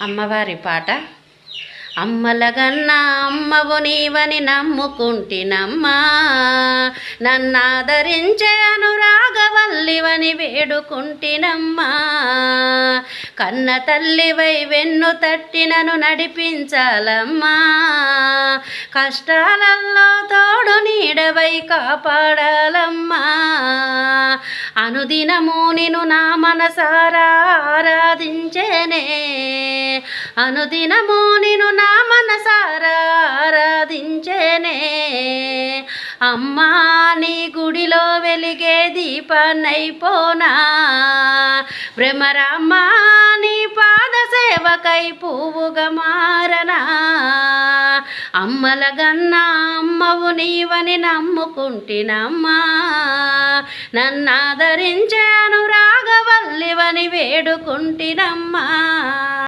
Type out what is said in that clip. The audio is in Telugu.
అమ్మవారి పాట. అమ్మలగన్నా అమ్మవు నీవని నమ్ముకుంటినమ్మా. నన్నాదరించే అనురాగవల్లివని వేడుకుంటినమ్మా. కన్న తల్లివై వెన్ను తట్టినను నడిపించాలమ్మా. కష్టాలల్లో తోడు నీడవై కాపాడాలమ్మా. అనుదినము నిను నా మనసారా ఆరాధించేనే. అనుదినము నిను నా మనసారా ఆరాధించేనే. అమ్మా నీ గుడిలో వెలిగే దీపనైపోనా ప్రేమరమ్మా నీ పాద సేవకై పువ్వుగా మారనా. అమ్మల గన్నా అమ్మవు నీవని నమ్ముకుంటినమ్మా. నన్నాదరించే అనురాగవల్లివని వేడుకుంటినమ్మా.